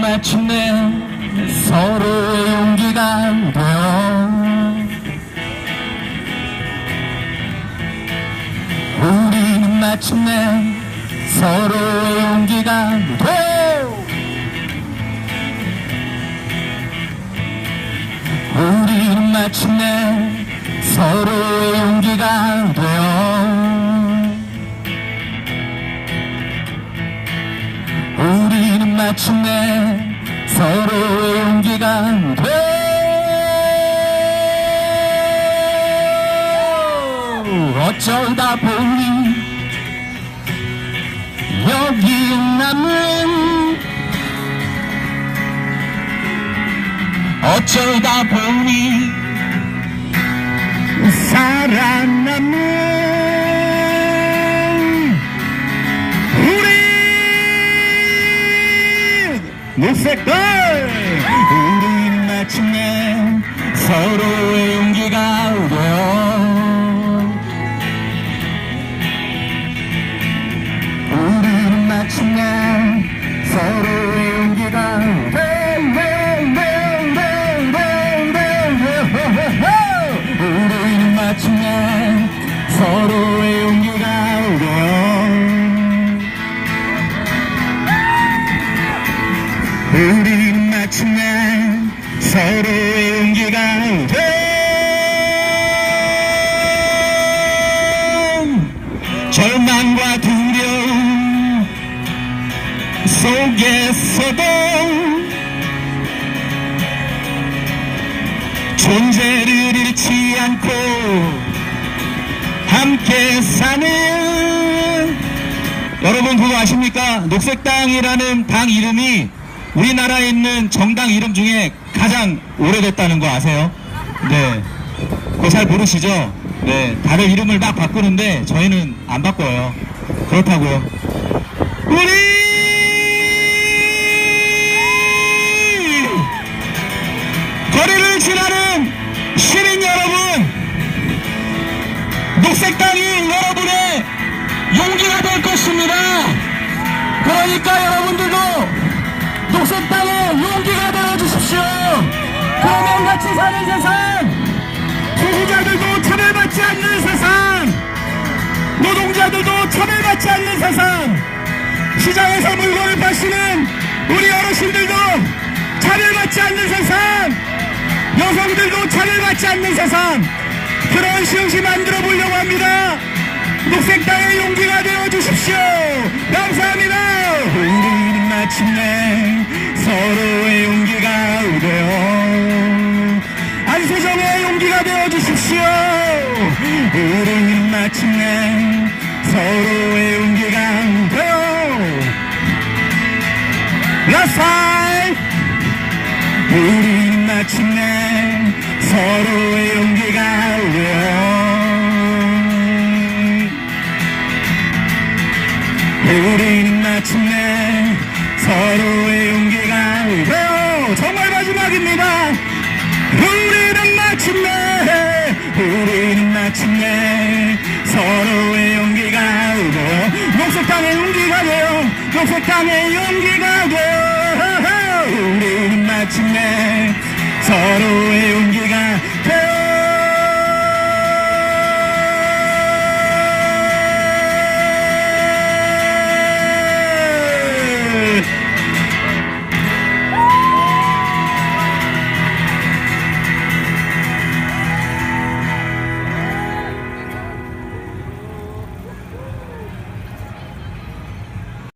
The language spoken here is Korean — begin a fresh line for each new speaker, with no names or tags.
마침내 서로의 용기가 되어. 우리는 마침내 서로의 용기가 되어 우리는 마침내 서로의 용기가 되 마침내 서로의 용기가 돼. 어쩌다 보니 여기 남는 어쩌다 보니 살아남는 녹색들 우리 마침내 서로의 용기가 우리는 마침내 서로의 용기가 된 절망과 두려움 속에서도 존재를 잃지 않고 함께 사는 여러분 그거 아십니까? 녹색당이라는 당 이름이 우리나라에 있는 정당 이름 중에 가장 오래됐다는 거 아세요? 네. 그거 잘 모르시죠? 네. 다들 이름을 막 바꾸는데 저희는 안 바꿔요. 그렇다고요. 우리! 거리를 지나는 시민 여러분! 녹색당이 여러분의 용기가 될 것입니다. 그러니까 여러분들 되어주십시오. 그러면 같이 사는 세상, 소수자들도 차별받지 않는 세상, 노동자들도 차별받지 않는 세상, 시장에서 물건을 파시는 우리 어르신들도 차별받지 않는 세상, 여성들도 차별받지 않는 세상, 그런 시흥시 만들어 보려고 합니다. 녹색당의 용기가 되어 주십시오. 감사합니다. 마침내 서로의 용기가 되어. 안소정의 용기가 되어 주십시오. 우리는 마침내 서로의 용기가 되어 라사이 우리는 마침내 서로의 용기가 되어 우리는 마침내 서로의 용기가 되어 녹색당의 용기가 되어 우리는 마침내